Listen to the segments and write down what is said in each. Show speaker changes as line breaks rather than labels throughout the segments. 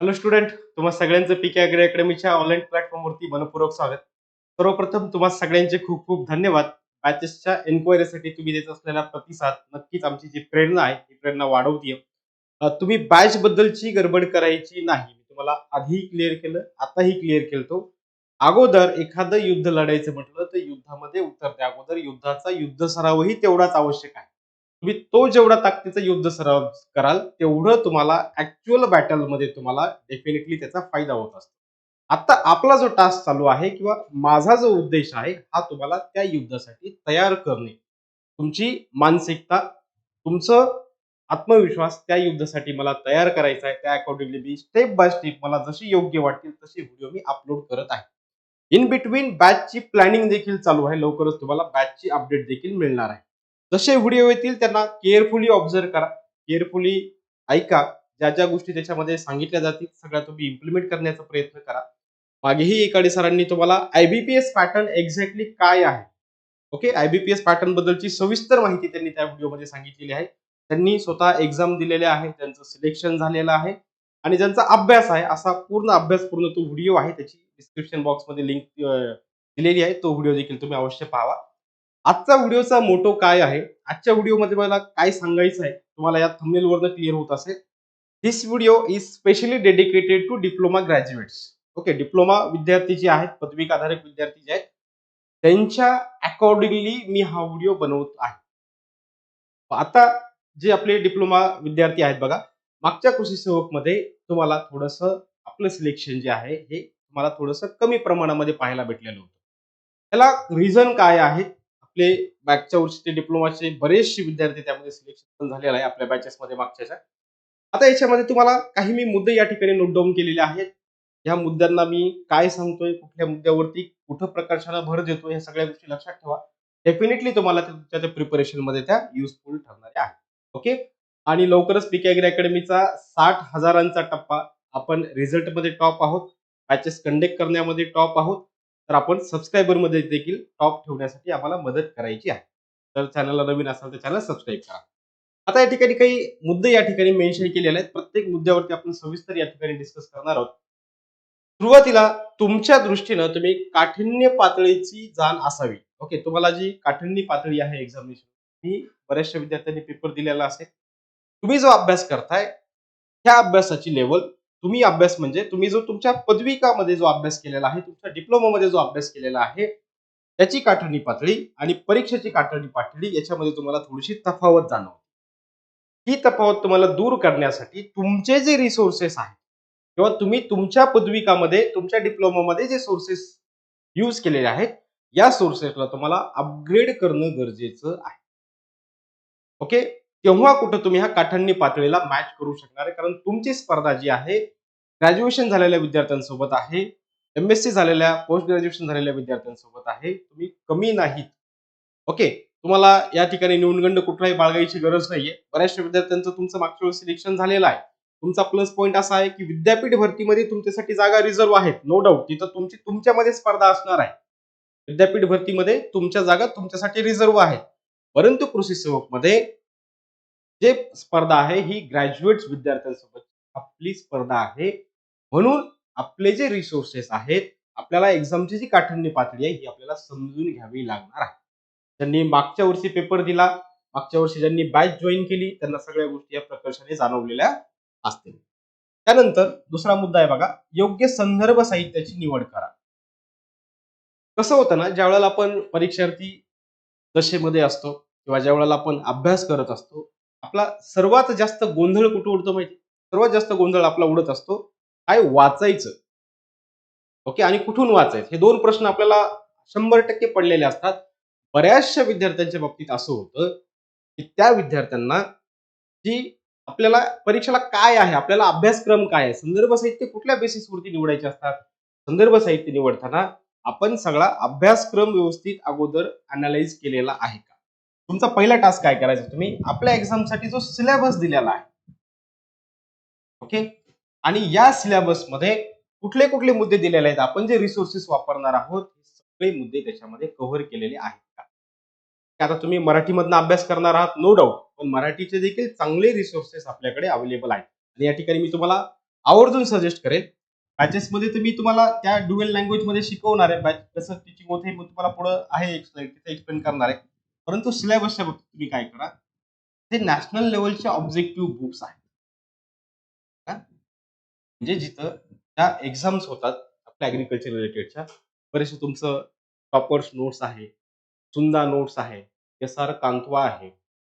Hello student तुम्हा सगळ्यांचं पीके अग्रे अकॅडमीच्या ऑनलाईन प्लॅटफॉर्मवरती मनपूर्वक स्वागत. सर्वप्रथम तुम्हा सगळ्यांचे खूप खूप धन्यवाद. बॅचेसच्या एन्क्वायरीसाठी तुम्ही देत असलेला प्रतिसाद नक्कीच आमची जी प्रेरणा आहे ती प्रेरणा वाढवते तुम्ही बॅच बद्दलची गडबड करायची नाही. मी तुम्हाला आधीही क्लिअर केलं आताही क्लिअर केलतो. अगोदर एखादं युद्ध लढायचं म्हटलं तर युद्धामध्ये उतरते अगोदर युद्धाचा युद्ध सरावही तेवढाच आवश्यक आहे. तुम्ही तो जेवढा ताकदीचा युद्ध सराव कराल तेवढं तुम्हाला ऍक्च्युअल बॅटलमध्ये तुम्हाला डेफिनेटली त्याचा फायदा होत असतो. आता आपला जो टास्क चालू आहे किंवा माझा जो उद्देश आहे हा तुम्हाला त्या युद्धासाठी तयार करणे. तुमची मानसिकता तुमचं आत्मविश्वास त्या युद्धासाठी मला तयार करायचा आहे. त्या अकॉर्डिंगली मी स्टेप बाय स्टेप मला जशी योग्य वाटतील तसे व्हिडिओ मी अपलोड करत आहे. इन बिटवीन बॅचची प्लॅनिंग देखील चालू आहे. लवकरच तुम्हाला बॅचची अपडेट देखील मिळणार आहे. जसे व्हिडिओ येतील त्यांना केअरफुली ऑब्झर्व करा. केअरफुली ऐका. ज्या ज्या गोष्टी त्याच्यामध्ये सांगितल्या जातील सगळ्या तुम्ही इम्प्लिमेंट करण्याचा प्रयत्न करा. मागेही एकाडे सरांनी तुम्हाला आयबीपीएस पॅटर्न एक्झॅक्टली काय आहे? ओके आयबीपीएस पॅटर्न बद्दलची सविस्तर माहिती त्यांनी त्या व्हिडिओमध्ये सांगितलेली आहे. त्यांनी स्वतः एक्झाम दिलेल्या आहे त्यांचं सिलेक्शन झालेलं आहे आणि ज्यांचा अभ्यास आहे असा पूर्ण अभ्यास पूर्ण तो व्हिडिओ आहे त्याची डिस्क्रिप्शन बॉक्समध्ये लिंक दिलेली आहे. तो व्हिडिओ देखील तुम्ही अवश्य पाहावा आजचा व्हिडिओचा मोटो काय आहे? आजच्या व्हिडिओमध्ये मला काय सांगायचं आहे तुम्हाला या थंबनेलवरनं क्लिअर होत असेल. This video is specially dedicated to diploma graduates okay diploma विद्यार्थी जे आहेत पदविकाधारक विद्यार्थी जे आहेत त्यांच्या अकॉर्डिंगली मी हा व्हिडिओ बनवत आहे. आता जे आपले डिप्लोमा विद्यार्थी आहेत बघा मागच्या कृषी सेवकमध्ये तुम्हाला थोडस आपलं सिलेक्शन जे आहे हे तुम्हाला थोडंसं कमी प्रमाणामध्ये पाहायला भेटलेलं होतं. त्याला रिझन काय आहे आपले मागच्या वर्षीचे डिप्लोमाचे बरेचसे विद्यार्थी त्यामध्ये सिलेक्शन पण झालेलं आहे आपल्या बॅचेसमध्ये मागच्याच्या आता याच्यामध्ये तुम्हाला काही मी मुद्दे या ठिकाणी नोट डाऊन केलेले आहेत. या मुद्द्यांना मी काय सांगतोय कुठल्या मुद्द्यावरती कुठं प्रकर्षानं भर देतो ह्या सगळ्या गोष्टी लक्षात ठेवा. डेफिनेटली तुम्हाला त्या- तुमच्या त्या प्रिपरेशनमध्ये त्या युजफुल ठरणाऱ्या आहेत. ओके आणि लवकरच पीके अकॅडमीचा साठ हजारांचा टप्पा आपण रिझल्टमध्ये टॉप आहोत. बॅचेस कंडक्ट करण्यामध्ये टॉप आहोत. तर आपण सबस्क्रायबरमध्ये देखील टॉप ठेवण्यासाठी आम्हाला मदत करायची आहे. तर चॅनलला नवीन असाल तर चॅनल सबस्क्राईब करा. आता या ठिकाणी काही मुद्दे या ठिकाणी मेन्शन केलेले आहेत. प्रत्येक मुद्द्यावरती आपण सविस्तर या ठिकाणी डिस्कस करणार आहोत. सुरुवातीला तुमच्या दृष्टीनं तुम्ही काठिण्य पातळीची जाण असावी. ओके तुम्हाला जी काठिण्य पातळी आहे एक्झामिनेशन ही बऱ्याचशा विद्यार्थ्यांनी पेपर दिलेला असेल. तुम्ही जो अभ्यास करताय त्या अभ्यासाची लेवल तुम्ही अभ्यास म्हणजे तुम्ही जो तुमच्या पदविकामध्ये जो अभ्यास केलेला आहे तुमच्या डिप्लोमामध्ये जो अभ्यास केलेला आहे त्याची काठणी पातळी आणि परीक्षेची काठणी पातळी याच्यामध्ये तुम्हाला थोडीशी तफावत जाणवते. ही तफावत तुम्हाला दूर करण्यासाठी तुमचे जे रिसोर्सेस आहेत किंवा तुम्ही तुमच्या पदविकामध्ये तुमच्या डिप्लोमामध्ये जे सोर्सेस यूज केलेले आहेत या सोर्सेसला तुम्हाला अपग्रेड करणं गरजेचं आहे. ओके तेव्हा कुठं तुम्ही ह्या काठांनी पातळीला मॅच करू शकणार आहे? कारण तुमची स्पर्धा जी आहे ग्रॅज्युएशन झालेल्या विद्यार्थ्यांसोबत आहे एम एस सी झालेल्या पोस्ट ग्रॅज्युएशन झालेल्या विद्यार्थ्यांसोबत आहे. तुम्ही कमी नाहीत. ओके तुम्हाला या ठिकाणी न्यूनगंड कुठलाही बाळगायची गरज नाहीये. बऱ्याचशा विद्यार्थ्यांचं तुमचं मागच्या वेळेस सिलेक्शन झालेलं आहे. तुमचा प्लस पॉईंट असा आहे की विद्यापीठ भरतीमध्ये तुमच्यासाठी जागा रिझर्व आहेत. नो डाऊट तिथं तुमची तुमच्यामध्ये स्पर्धा असणार आहे. विद्यापीठ भरतीमध्ये तुमच्या जागा तुमच्यासाठी रिझर्व्ह आहेत. परंतु कृषी सेवकमध्ये जे स्पर्धा आहे ही ग्रॅज्युएट विद्यार्थ्यांसोबत आपली स्पर्धा आहे. म्हणून आपले जे रिसोर्सेस आहेत आपल्याला एक्झामची जी काठिण्य पातळी आहे ही आपल्याला समजून घ्यावी लागणार आहे. ज्यांनी मागच्या वर्षी पेपर दिला मागच्या वर्षी ज्यांनी बॅच जॉईन केली त्यांना सगळ्या गोष्टी या प्रकर्षाने जाणवलेल्या असतील. त्यानंतर दुसरा मुद्दा आहे बघा योग्य संदर्भ साहित्याची निवड करा. कसं होतं ना ज्या वेळेला आपण परीक्षार्थी दशेमध्ये असतो किंवा ज्या वेळेला आपण अभ्यास करत असतो आपला सर्वात जास्त गोंधळ कुठं उडतो माहिती? सर्वात जास्त गोंधळ आपला उडत असतो काय वाचायचं? ओके आणि कुठून वाचायचं? हे दोन प्रश्न आपल्याला शंभर टक्के पडलेले असतात. बऱ्याचशा विद्यार्थ्यांच्या बाबतीत असं होतं की त्या विद्यार्थ्यांना जी आपल्याला परीक्षेला काय आहे? आपल्याला अभ्यासक्रम काय आहे? संदर्भ साहित्य कुठल्या बेसिसवरती निवडायचे असतात? संदर्भ साहित्य निवडताना आपण सगळा अभ्यासक्रम व्यवस्थित अगोदर अनालाइज केलेला आहे का? तुमचा पहिला टास्क काय करायचा? तुम्ही आपल्या एक्झामसाठी जो सिलेबस दिलेला आहे. ओके आणि या सिलेबसमध्ये कुठले कुठले मुद्दे दिलेले आहेत? आपण जे रिसोर्सेस वापरणार आहोत सगळे मुद्दे त्याच्यामध्ये कव्हर केलेले आहेत का? आता तुम्ही मराठीमधनं अभ्यास करणार आहात नो डाऊट पण मराठीचे देखील चांगले रिसोर्सेस आपल्याकडे अवेलेबल आहेत. आणि या ठिकाणी मी तुम्हाला आवर्जून सजेस्ट करेल बॅचेस मध्ये तर मी तुम्हाला त्या ड्युएल लँग्वेजमध्ये शिकवणार आहे. बॅच कसं टीचिंग होते मग तुम्हाला पुढं आहे तिथे एक्सप्लेन करणार आहे. परंतु सिलेबसच्या बाबतीत तुम्ही काय करा? ते नॅशनल लेवलचे ऑब्जेक्टिव्ह बुक्स आहेत. म्हणजे जिथं त्या एक्झाम्स होतात आपल्या ऍग्रिकल्चर रिलेटेडच्या बरेचसे तुमचं टॉपर्स नोट्स आहे सुंदा नोट्स आहे एस आर कांतवा आहे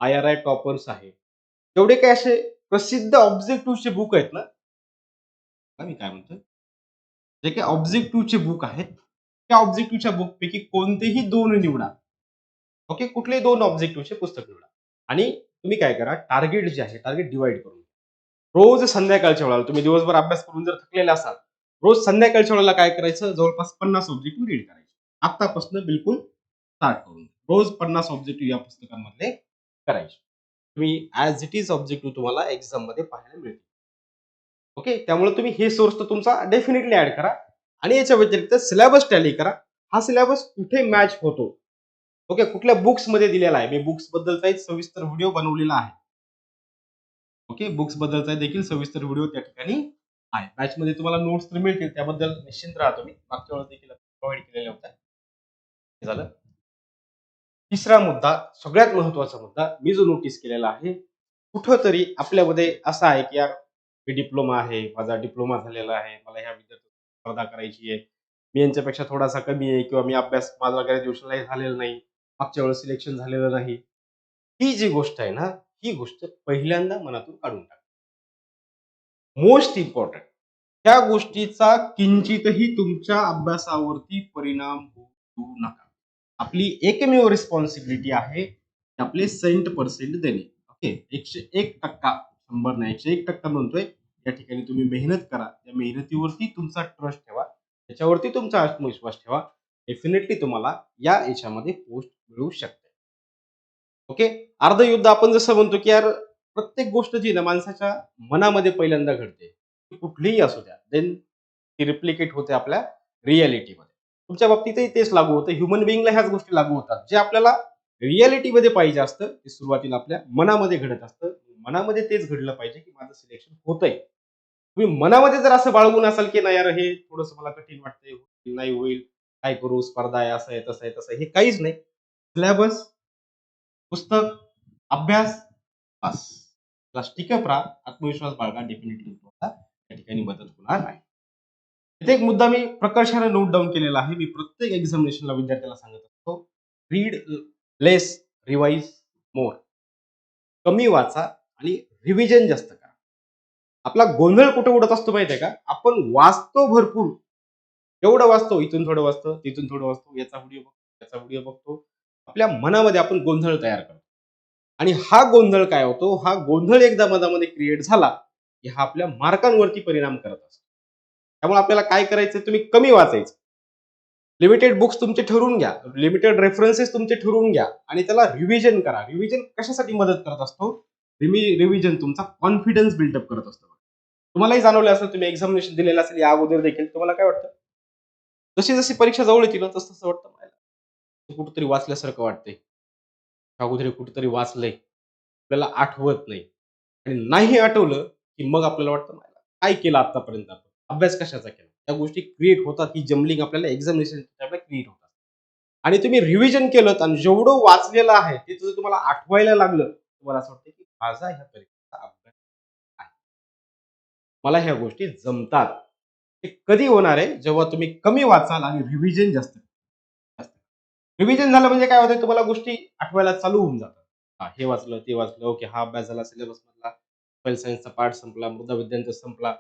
आय आर आय टॉपर्स आहे. तेवढे काही असे प्रसिद्ध ऑब्जेक्टिव्हचे बुक आहेत ना? मी काय म्हणतो जे काही ऑब्जेक्टिव्हचे बुक आहेत त्या ऑब्जेक्टिव्हच्या बुक पैकी कोणतेही दोन निवडा. ओके कुठलेही दोन ऑब्जेक्टिव्हचे पुस्तक निवडा. आणि तुम्ही काय करा टार्गेट जे आहे टार्गेट डिवाइड करून रोज संध्याकाळच्या वेळेला तुम्ही दिवसभर अभ्यास करून जर थकलेले असाल रोज संध्याकाळच्या वेळेला काय करायचं? जवळपास पन्नास ऑब्जेक्टिव्ह रीड करायचे. आतापासून बिलकुल स्टार्ट करून रोज पन्नास ऑब्जेक्टिव्ह या पुस्तकांमधले करायचे. तुम्ही ॲज इट इज ऑब्जेक्टिव्ह तुम्हाला एक्झाममध्ये पाहायला मिळतील. ओके त्यामुळे तुम्ही हे सोर्स तर तुमचा डेफिनेटली ऍड करा. आणि याच्या व्यतिरिक्त सिलेबस टॅली करा. हा सिलेबस कुठे मॅच होतो? ओके कुठल्या बुक्समध्ये दिलेला आहे? मी बुक्स बद्दलचा एक सविस्तर व्हिडिओ बनवलेला आहे. ओके बुक्स बद्दलचा देखील सविस्तर व्हिडिओ त्या ठिकाणी आहे. बॅच मध्ये तुम्हाला नोट्स तर मिळतील त्याबद्दल निश्चिंत राहा तुम्ही. मागच्या वेळेस देखील प्रोव्हाइड केलेल्या होत्या. हे झालं. तिसरा मुद्दा सगळ्यात महत्त्वाचा मुद्दा मी जो नोटीस केलेला आहे कुठंतरी आपल्यामध्ये असा आहे की यार मी डिप्लोमा आहे माझा डिप्लोमा झालेला आहे मला ह्या विद्यार्थी स्पर्धा करायची आहे. मी यांच्यापेक्षा थोडासा कमी आहे किंवा मी अभ्यास माझा ग्रॅज्युएशनलाही झालेला नाही. मागच्या वेळेस सिलेक्शन झालेलं नाही. ही जी गोष्ट आहे ना ही गोष्ट पहिल्यांदा मनातून काढून टाका. मोस्ट इम्पॉर्टंट त्या गोष्टीचा किंचितही तुमच्या अभ्यासावरती परिणाम होऊ नका. आपली एकमेव रिस्पॉन्सिबिलिटी आहे आपले सेंट पर्सेंट देणे. ओके एकशे एक टक्का शंभर नाही एकशे एक टक्का म्हणतोय. या ठिकाणी तुम्ही मेहनत करा. त्या मेहनतीवरती तुमचा ट्रस्ट ठेवा. त्याच्यावरती तुमचा आत्मविश्वास ठेवा. डेफिनेटली तुम्हाला या याच्यामध्ये पोस्ट मिळू शकते. ओके अर्धयुद्ध आपण जसं म्हणतो की यार प्रत्येक गोष्ट जी ना माणसाच्या मनामध्ये पहिल्यांदा घडते. ती कुठलीही असू द्या. देन ती रिप्लिकेट होते आपल्या रियालिटीमध्ये तुमच्या बाबतीतही तेच लागू होतं. ह्युमन बिईंगला ह्याच गोष्टी लागू होतात. जे आपल्याला रियालिटीमध्ये पाहिजे असतं ते सुरुवातीला आपल्या मनामध्ये घडत असतं. मनामध्ये तेच घडलं पाहिजे की माझं सिलेक्शन होतंय. तुम्ही मनामध्ये जर असं बाळगून असाल की नाही यार हे थोडंसं मला कठीण वाटतंय नाही होईल. काय करू? स्पर्धा आहे असं आहे तसं आहे तसं आहे. हे काहीच नाही. सिलेबस पुस्तक अभ्यास बस. त्याला स्टिकअप राहा. आत्मविश्वास बाळगा. डेफिनेटली तुम्हाला त्या ठिकाणी मदत होणार नाही इथे एक मुद्दा मी प्रकर्षाने नोट डाऊन केलेला आहे. मी प्रत्येक एक्झामिनेशनला विद्यार्थ्याला सांगत असतो रीड लेस रिवाइज मोर कमी वाचा आणि रिव्हिजन जास्त करा. आपला गोंधळ कुठे उडत असतो माहितीये का? आपण वाचतो भरपूर. एवढं वाचतो इथून थोडं वाचतो तिथून थोडं वाचतो याचा व्हिडिओ बघतो याचा व्हिडिओ बघतो. आपल्या मनामध्ये आपण गोंधळ तयार करतो. आणि हा गोंधळ काय होतो? हा गोंधळ एकदा मनामध्ये क्रिएट झाला की हा आपल्या मार्कांवरती परिणाम करत असतो. त्यामुळे आपल्याला काय करायचं तुम्ही कमी वाचायचं. लिमिटेड बुक्स तुमचे ठरवून घ्या. लिमिटेड रेफरन्सेस तुमचे ठरवून घ्या. आणि त्याला रिव्हिजन करा. रिव्हिजन कशासाठी मदत करत असतो? रिव्हिजन तुमचा कॉन्फिडन्स बिल्डअप करत असतो. तुम्हालाही जाणवलं असेल तुम्ही एक्झामिनेशन दिलेलं असेल या अगोदर देखील तुम्हाला काय वाटतं? जशी जशी परीक्षा जवळ येतील तसं तसं वाटतं मला. कुठंतरी वाचल्यासारखं वाटतंय. अगोदर कुठंतरी वाचलंय. आपल्याला आठवत नाही. आणि नाही आठवलं की मग आपल्याला वाटतं मला काय केलं आतापर्यंत आपण? अभ्यास कशाचा केला? त्या गोष्टी क्रिएट होतात. ही जमलिंग आपल्याला एक्झामिनेशन क्रिएट होतात. आणि तुम्ही रिव्हिजन केलं आणि जेवढं वाचलेलं आहे ते जर तुम्हाला आठवायला लागलं तुम्हाला असं वाटतं की माझा ह्या परीक्षेचा अभ्यास आहे. मला ह्या गोष्टी जमतात. ते कधी होणार आहे? जेव्हा तुम्ही कमी वाचाल आणि रिव्हिजन जास्त रिव्हिजन झालं म्हणजे काय होतं तुम्हाला गोष्टी आठवायला चालू होऊन जातात. हे वाचलं ते वाचलं. ओके हा अभ्यास झाला सिलेबस मधला. सॉइल सायन्सचा पार्ट संपला मृदा विज्ञानचा संपला.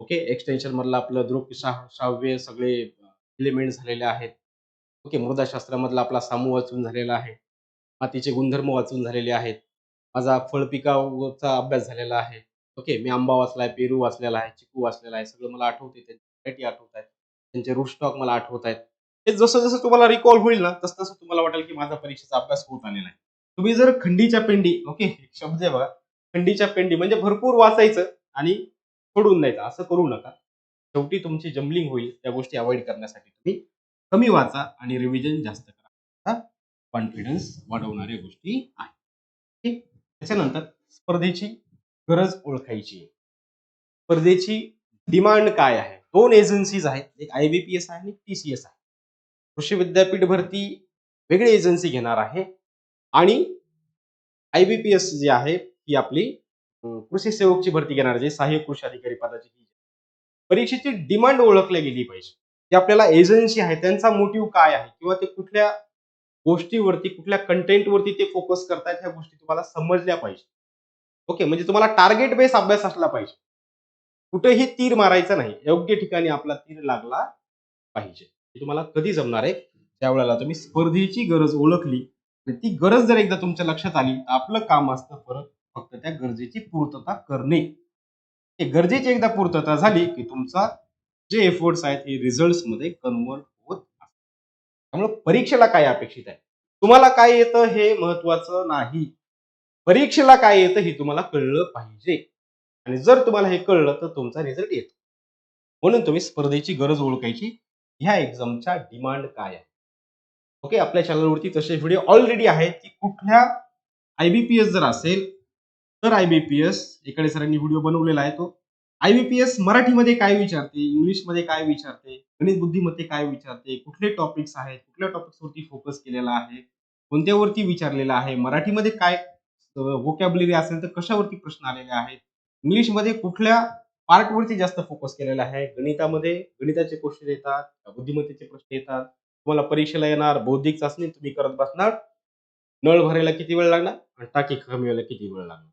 ओके एक्सटेन्शन मधला आपलं दृक श्राव्य सगळे एलिमेंट झालेले आहेत. ओके मृदाशास्त्रामधला आपला सामू वाचून झालेला आहे. मातीचे गुणधर्म वाचून झालेले आहेत. माझा फळपिकाचा अभ्यास झालेला आहे. ओके मी आंबा वाचलाय पेरू वाचलेला आहे चिकू वाचलेला आहे. सगळं मला आठवते त्यांची आठवत आहेत त्यांचे रुस्टॉक मला आठवत आहेत हे जसं जसं तुम्हाला रिकॉल होईल ना तसं तसं तुम्हाला वाटेल की माझा परीक्षेचा अभ्यास होत आलेला आहे. तुम्ही जर खंडीच्या पेंडी ओके शब्द आहे बघा. खंडीच्या पेंडी म्हणजे भरपूर वाचायचं आणि सोडून द्यायचं. असं करू नका. शेवटी तुमची जम्बलिंग होईल त्या गोष्टी अवॉइड करण्यासाठी तुम्ही कमी वाचा आणि रिव्हिजन जास्त करा. कॉन्फिडन्स वाढवणाऱ्या गोष्टी आहेत. ठीक त्याच्यानंतर स्पर्धेची गरज ओळखायची स्पर्धेची डिमांड काय आहे? दोन एजन्सीज आहेत. एक आय बीपीएस आहे आणि टीसीएस आहे. कृषी विद्यापीठ भरती वेगळी एजन्सी घेणार आहे. आणि आयबीपीएस जी आहे ही आपली कृषी सेवकची भरती घेणार जे सहाय्यक कृषी अधिकारी पदाची परीक्षेची डिमांड ओळखली गेली पाहिजे. जे आपल्याला एजन्सी आहे त्यांचा मोटिव्ह काय आहे? किंवा ते कुठल्या गोष्टीवरती कुठल्या कंटेंटवरती ते फोकस करतायत ह्या गोष्टी तुम्हाला समजल्या पाहिजे. ओके म्हणजे तुम्हाला टार्गेट बेस अभ्यास असला पाहिजे. कुठेही तीर मारायचा नाही. योग्य ठिकाणी आपला तीर लागला पाहिजे. हे तुम्हाला कधी जमणार आहे? त्यावेळेला तुम्ही स्पर्धेची गरज ओळखली ती गरज जर एकदा तुमच्या लक्षात आली तर आपलं काम असतं परत फक्त त्या गरजेची पूर्तता करणे. हे गरजेची एकदा पूर्तता झाली की तुमचा जे एफर्ट्स आहेत हे रिझल्टमध्ये कन्वर्ट होत असतात. त्यामुळे परीक्षेला काय अपेक्षित आहे? तुम्हाला काय येतं हे महत्वाचं नाही. परीक्षेला काय येतं हे तुम्हाला कळलं पाहिजे. आणि जर तुम्हाला हे कळलं तर तुमचा रिझल्ट येतो. म्हणून तुम्ही स्पर्धेची गरज ओळखायची. ह्या एक्झामच्या डिमांड काय आहे? ओके आपल्या चॅनलवरती तसे व्हिडिओ ऑलरेडी आहेत की कुठल्या आयबीपीएस जर असेल तर आयबीपीएस इकडे सरांनी व्हिडिओ बनवलेला आहे तो. आयबीपीएस मराठीमध्ये काय विचारते? इंग्लिशमध्ये काय विचारते? गणित बुद्धिमत्ते काय विचारते? कुठले टॉपिक्स आहेत? कुठल्या टॉपिक्सवरती फोकस केलेला आहे? कोणत्यावरती विचारलेला आहे? मराठीमध्ये काय वोकॅबलरी असेल तर कशावरती प्रश्न आलेले आहेत? इंग्लिशमध्ये कुठल्या पार्टवरती जास्त फोकस केलेला आहे? गणितामध्ये? गणिताचे क्वेश्चन येतात बुद्धिमत्तेचे प्रश्न येतात? तुम्हाला परीक्षेला येणार बौद्धिक चाचणी तुम्ही करत बसणार. नळ भरायला किती वेळ लागणार? आणि टाकी कमी व्हायला किती वेळ लागणार?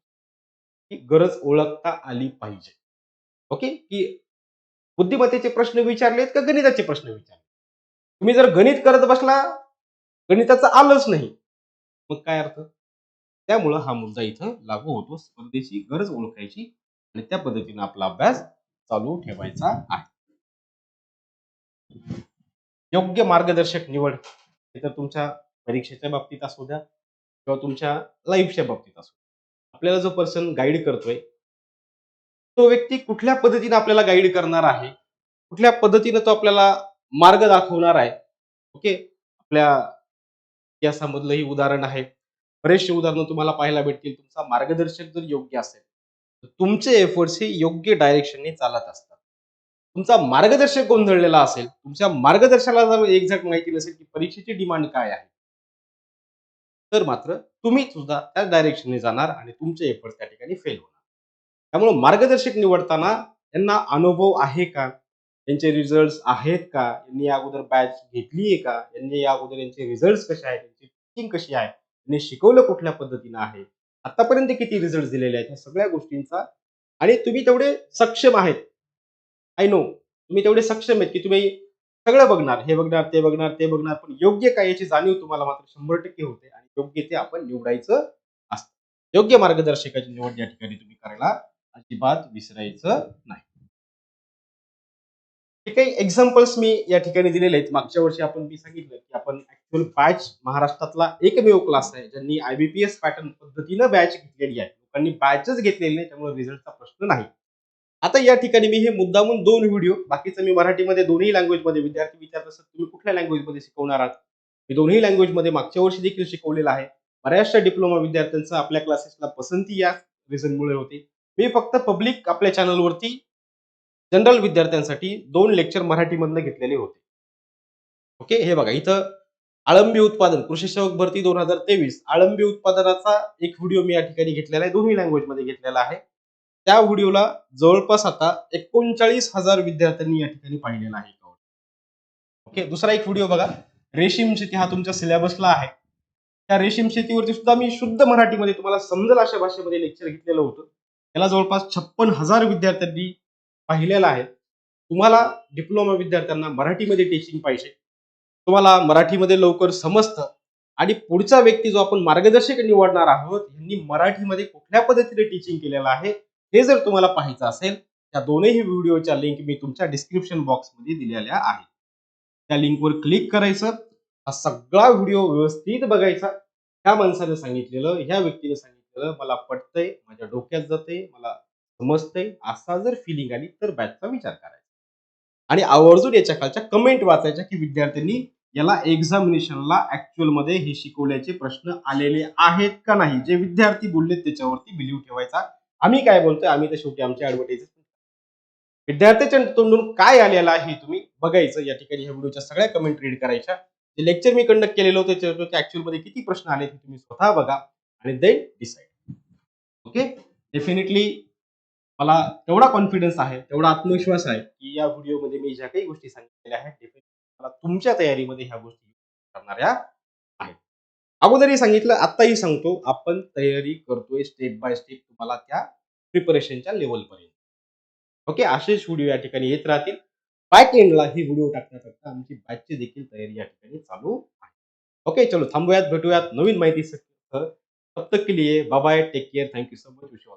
ही गरज ओळखता आली पाहिजे. ओके? की बुद्धिमत्तेचे प्रश्न विचारलेत का गणिताचे प्रश्न विचारले तुम्ही जर गणित करत बसला गणिताचं आलंच नाही. मग काय अर्थ? त्यामुळं हा मुद्दा इथं लागू होतो. स्पर्धेची गरज ओळखायची आणि त्या पद्धतीने आपला अभ्यास चालू ठेवायचा आहे. योग्य मार्गदर्शक निवड हे तर तुमच्या परीक्षेच्या बाबतीत असू द्या किंवा तुमच्या लाईफच्या बाबतीत असू द्या. आपल्याला जो पर्सन गाईड करतोय तो व्यक्ती कुठल्या पद्धतीने आपल्याला गाईड करणार आहे कुठल्या पद्धतीने तो आपल्याला मार्ग दाखवणार आहे ओके? आपल्या इतिहासामधलं ही उदाहरण आहे. बरेचसे उदाहरणं तुम्हाला पाहायला भेटतील. तुमचा मार्गदर्शक जर योग्य असेल तुमचे एफर्ट्स हे योग्य डायरेक्शनने चालत असतात. तुमचा मार्गदर्शक गोंधळलेला असेल तुमच्या मार्गदर्शनाला जर एक्झॅक्ट माहिती नसेल की परीक्षेची डिमांड काय आहे? तर मात्र तुम्ही सुद्धा त्या डायरेक्शनने जाणार आणि तुमचे एफर्ट्स त्या ठिकाणी फेल होणार. त्यामुळे मार्गदर्शक निवडताना यांना अनुभव आहे का? यांचे रिझल्ट आहेत का? यांनी या अगोदर बॅच घेतली आहे का? यांनी या अगोदर यांचे रिझल्ट कसे आहेत? यांची टीचिंग कशी आहे? यांनी शिकवलं कुठल्या पद्धतीनं आहे? आतापर्यंत किती रिझल्ट दिलेले आहेत या सगळ्या गोष्टींचा? आणि तुम्ही तेवढे सक्षम आहेत. आय नो तुम्ही तेवढे सक्षम आहेत की तुम्ही सगळं बघणार. हे बघणार ते बघणार ते बघणार. पण योग्य काय याची जाणीव तुम्हाला मात्र शंभर टक्के होते आणि योग्य ते आपण निवडायचं असतं. योग्य मार्गदर्शकाची निवड या ठिकाणी तुम्ही करायला अजिबात विसरायचं नाही. हे काही एक्झाम्पल्स मी या ठिकाणी दिलेले आहेत मागच्या वर्षी आपण मी सांगितलं की आपण ऍक्च्युअल बॅच महाराष्ट्रातला एकमेव क्लास आहे ज्यांनी आयबीपीएस पॅटर्न पद्धतीनं बॅच घेतलेली आहे. लोकांनी बॅचच घेतलेली नाही त्यामुळे रिझल्टचा प्रश्न नाही. आता या ठिकाणी मी हे मुद्दामून दोन व्हिडिओ बाकीचं मी मराठीमध्ये दोन्ही लँग्वेजमध्ये विद्यार्थी विचारत असतात तुम्ही कुठल्या लँग्वेजमध्ये शिकवणार आहात? मी दोन्ही लँग्वेजमध्ये मागच्या वर्षी देखील शिकवलेलं आहे. बऱ्याचशा डिप्लोमा विद्यार्थ्यांचं आपल्या क्लासेसला पसंती या रिझनमुळे होते. मी फक्त पब्लिक आपल्या चॅनलवरती जनरल विद्यार्थ्यांसाठी दोन लेक्चर मराठीमधनं घेतलेले होते. ओके हे बघा इथं आळंबी उत्पादन कृषी सेवक भरती दोन हजार तेवीस. आळंबी उत्पादनाचा एक व्हिडिओ मी या ठिकाणी घेतलेला आहे दोन्ही लँग्वेजमध्ये घेतलेला आहे. त्या व्हिडिओला जवळपास आता एकोणचाळीस हजार विद्यार्थ्यांनी या ठिकाणी पाहिलेला आहे. ओके दुसरा एक व्हिडिओ बघा रेशीम शेती हा तुमच्या सिलेबसला आहे. त्या रेशीम शेतीवरती सुद्धा मी शुद्ध मराठीमध्ये तुम्हाला समजेल अशा भाषेमध्ये लेक्चर घेतलेलं होतं. त्याला जवळपास छप्पन हजार विद्यार्थ्यांनी पाहिलेला आहे. तुम्हाला डिप्लोमा विद्यार्थ्यांना मराठीमध्ये टीचिंग पाहिजे. तुम्हाला मराठीमध्ये लवकर समजतं. आणि पुढचा व्यक्ती जो आपण मार्गदर्शक निवडणार आहोत यांनी मराठीमध्ये कुठल्या पद्धतीने टीचिंग केलेलं आहे हे जर तुम्हाला पाहायचं असेल त्या दोनही व्हिडिओच्या लिंक मी तुमच्या डिस्क्रिप्शन बॉक्समध्ये दिलेल्या आहेत. त्या लिंकवर क्लिक करायचं हा सगळा व्हिडिओ व्यवस्थित बघायचा. ह्या माणसाने सांगितलेलं ह्या व्यक्तीने सांगितलेलं मला पटतंय माझ्या डोक्यात जाते मला समजतंय? असा जर फिलिंग आली तर बॅचचा विचार करायचा. आणि आवर्जून याच्या खालच्या कमेंट वाचायच्या की विद्यार्थ्यांनी याला एक्झामिनेशनला ऍक्च्युअलमध्ये हे शिकवल्याचे प्रश्न आलेले आहेत का नाही? जे विद्यार्थी बोललेत त्याच्यावरती बिलीव ठेवायचा. आम्ही काय बोलतोय? आम्ही तर शेवटी आमच्या ऍडव्हर्टाईज विद्यार्थ्याच्या तोंडून काय आलेलं आहे हे तुम्ही बघायचं. या ठिकाणी ह्या व्हिडिओच्या सगळ्या कमेंट रीड करायच्या. जे लेक्चर मी कंडक्ट केलेलं होतं त्याच्यावर ऍक्च्युअलमध्ये किती प्रश्न आले ते तुम्ही स्वतः बघा आणि देन डिसाईड ओके डेफिनेटली मला तेवढा कॉन्फिडन्स आहे तेवढा आत्मविश्वास आहे की या व्हिडिओमध्ये मी ज्या काही गोष्टी सांगितलेल्या आहेत मला तुमच्या तयारीमध्ये ह्या गोष्टी करणाऱ्या आहेत. अगोदरही सांगितलं आत्ताही सांगतो आपण तयारी करतोय स्टेप बाय स्टेप तुम्हाला त्या प्रिपरेशनच्या लेवलपर्यंत ओके असेच व्हिडिओ या ठिकाणी येत राहतील. बॅक एंडला ही व्हिडिओ टाकण्याकरता आमची बॅचची देखील तयारी या ठिकाणी चालू आहे. ओके चलो थांबूयात भेटूयात. नवीन माहिती तब तक के लिए. Bye take care thank you so much wish